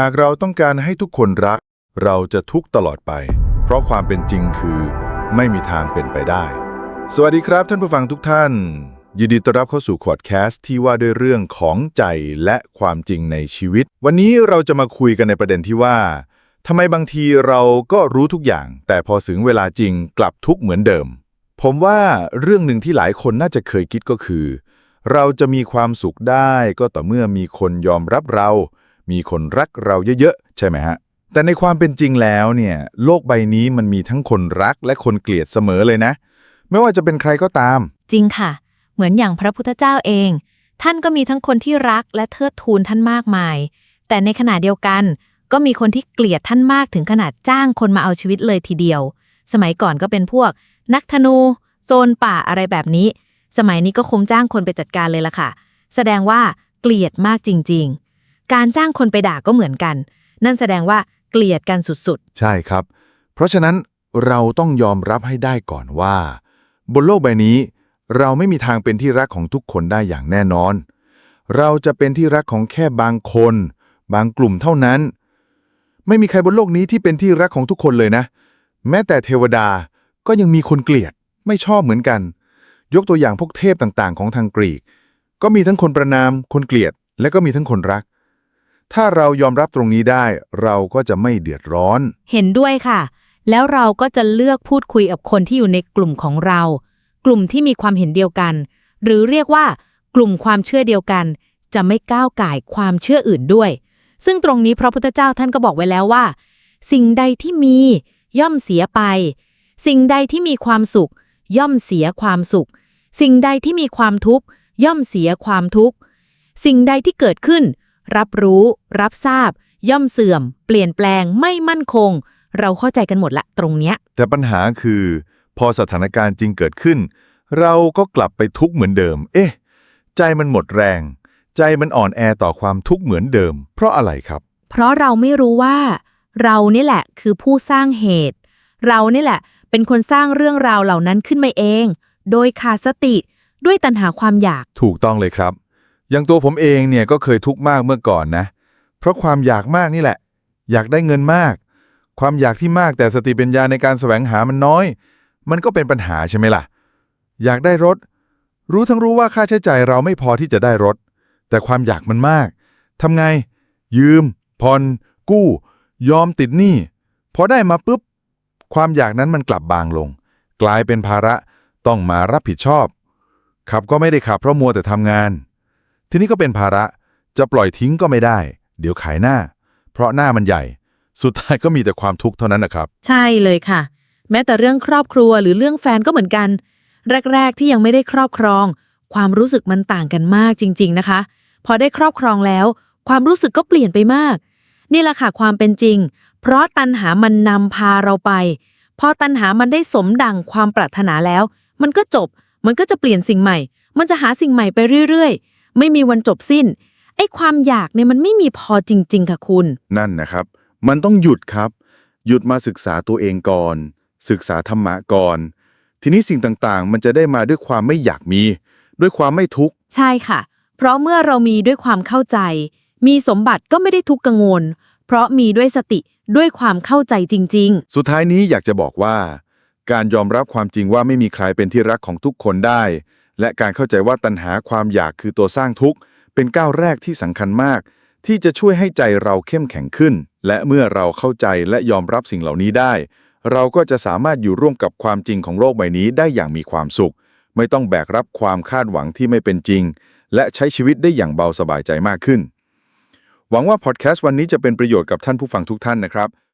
หากเราต้องการให้ทุกคนรัก เราจะทุกข์ตลอดไป เพราะความเป็นจริงคือไม่มีทางเป็นไปได้ สวัสดีครับท่านผู้ฟังทุกท่าน ยินดีต้อนรับเข้าสู่ควอดแคสต์ที่ว่าด้วยเรื่องของใจและความจริงในชีวิต วันนี้เราจะมาคุยกันในประเด็นที่ว่าทำไมบางทีเราก็รู้ทุกอย่าง แต่พอถึงเวลาจริงกลับทุกข์เหมือนเดิม ผมว่าเรื่องหนึ่งที่หลายคนน่าจะเคยคิดก็คือ เราจะมีความสุขได้ก็ต่อเมื่อมีคนยอมรับเรา มีคนรักเราเยอะๆ ใช่ไหมฮะ แต่ในความเป็นจริงแล้วเนี่ย โลกใบนี้มันมีทั้งคนรักและคนเกลียดเสมอเลยนะ ไม่ว่าจะเป็นใครก็ตาม จริงค่ะ เหมือนอย่างพระพุทธเจ้าเอง ท่านก็มีทั้งคนที่รักและเทิดทูนท่านมากมาย แต่ในขณะเดียวกัน ก็มีคนที่เกลียดท่านมากถึงขนาดจ้างคนมาเอาชีวิตเลยทีเดียว สมัยก่อนก็เป็นพวก นักธนู โซนป่าอะไรแบบนี้ สมัยนี้ก็คงจ้างคนไปจัดการเลยล่ะค่ะ แสดงว่าเกลียดมากจริง ๆ การจ้างคนไปด่าก็เหมือนกัน นั่นแสดงว่าเกลียดกันสุดใช่ครับ เพราะฉะนั้นเราต้องยอมรับให้ได้ก่อนว่า บนโลกใบนี้ เราไม่มีทางเป็นที่รักของทุกคนได้อย่างแน่นอน เราจะเป็นที่รักของแค่บางคน บางกลุ่มเท่านั้น ไม่มีใครบนโลกนี้ที่เป็นที่รักของทุกคนเลยนะ แม้แต่เทวดาก็ยังมีคนเกลียดไม่ชอบเหมือนกัน ยกตัวอย่างพวกเทพต่างๆ ของทางกรีก ก็มีทั้งคนประนาม คนเกลียด และก็มีทั้งคนรัก ถ้าเรายอมรับตรงนี้ได้ เราก็จะไม่เดือดร้อน เห็นด้วยค่ะ แล้วเราก็จะเลือกพูดคุยกับคนที่อยู่ในกลุ่มของเรา กลุ่มที่มีความเห็นเดียวกัน หรือเรียกว่ากลุ่มความเชื่อเดียวกัน จะไม่ก้าวก่ายความเชื่ออื่นด้วย ซึ่งตรงนี้พระพุทธเจ้าท่านก็บอกไว้แล้วว่า สิ่งใดที่มีย่อมเสียไป สิ่งใดที่มีความสุข ย่อมเสียความสุข สิ่งใดที่มีความทุกข์ย่อมเสียความทุกข์ สิ่งใดที่เกิดขึ้น รับรู้ รับทราบ ย่อมเสื่อม เปลี่ยนแปลงไม่มั่นคง เราเข้าใจกันหมดละตรงเนี้ย แต่ปัญหาคือ พอสถานการณ์จริงเกิดขึ้น เราก็กลับไปทุกข์เหมือนเดิม เอ๊ะ ใจมันหมดแรง ใจมันอ่อนแอต่อความทุกข์เหมือนเดิม เพราะอะไรครับ เพราะเราไม่รู้ว่า เรานี่แหละคือผู้สร้างเหตุ เรานี่แหละ เป็นคนสร้างเรื่องราวเหล่านั้นขึ้นมาเอง โดยขาดสติด้วยตัณหาความอยาก ถูกต้องเลยครับ อย่างตัวผมเองเนี่ยก็เคยทุกข์มากเมื่อก่อนนะ เพราะความอยากมากนี่แหละ อยากได้เงินมาก ความอยากที่มากแต่สติปัญญาในการแสวงหามันน้อย มันก็เป็นปัญหาใช่ไหมล่ะ อยากได้รถ รู้ทั้งรู้ว่าค่าใช้จ่ายเราไม่พอที่จะได้รถ แต่ความอยากมันมากทำไง ยืมผ่อนกู้ ยอมติดหนี้พอได้มาปุ๊บ ความอยากนั้นมันกลับบางลง กลายเป็นภาระต้องมารับผิดชอบขับก็ไม่ได้ขับเพราะมัวแต่ทำงาน ทีนี้ก็เป็นภาระจะปล่อยทิ้งก็ไม่ได้ เดี๋ยวขายหน้า เพราะหน้ามันใหญ่ สุดท้ายก็มีแต่ความทุกข์เท่านั้นนะครับ ใช่เลยค่ะ แม้แต่เรื่องครอบครัวหรือเรื่องแฟนก็เหมือนกัน แรก ๆ ที่ยังไม่ได้ครอบครอง ความรู้สึกมันต่างกันมากจริง ๆนะคะ พอได้ครอบครองแล้ว ความรู้สึกก็เปลี่ยนไปมาก นี่แหละค่ะความเป็นจริง เพราะตัณหามันนำพาเราไป พอตัณหามันได้สมดังความปรารถนาแล้ว มันก็จบ มันก็จะเปลี่ยนสิ่งใหม่ มันจะหาสิ่งใหม่ไปเรื่อย ๆ ไม่มีวันจบสิ้น ไอ้ความอยากเนี่ยมันไม่มีพอจริง ๆ ค่ะคุณ นั่นนะครับ มันต้องหยุดครับ หยุดมาศึกษาตัวเองก่อน ศึกษาธรรมะก่อน ทีนี้สิ่งต่างๆ มันจะได้มาด้วยความไม่อยากมี ด้วยความไม่ทุกข์ ใช่ค่ะ เพราะเมื่อเรามีด้วยความเข้าใจ มีสมบัติก็ไม่ได้ทุกข์กังวล เพราะมีด้วยสติด้วยความเข้าใจจริง สุดท้ายนี้อยากจะบอกว่า การยอมรับความจริงว่าไม่มีใครเป็นที่รักของทุกคนได้ และการเข้าใจว่าตัณหาความอยากคือตัวสร้างทุกข์ เป็นก้าวแรกที่สำคัญมาก ที่จะช่วยให้ใจเราเข้มแข็งขึ้น และเมื่อเราเข้าใจและยอมรับสิ่งเหล่านี้ได้ เราก็จะสามารถอยู่ร่วมกับความจริงของโลกใบนี้ได้อย่างมีความสุข ไม่ต้องแบกรับความคาดหวังที่ไม่เป็นจริง และใช้ชีวิตได้อย่างเบาสบายใจมากขึ้น หวังว่าพอดแคสต์วันนี้จะเป็นประโยชน์กับท่านผู้ฟังทุกท่านนะครับ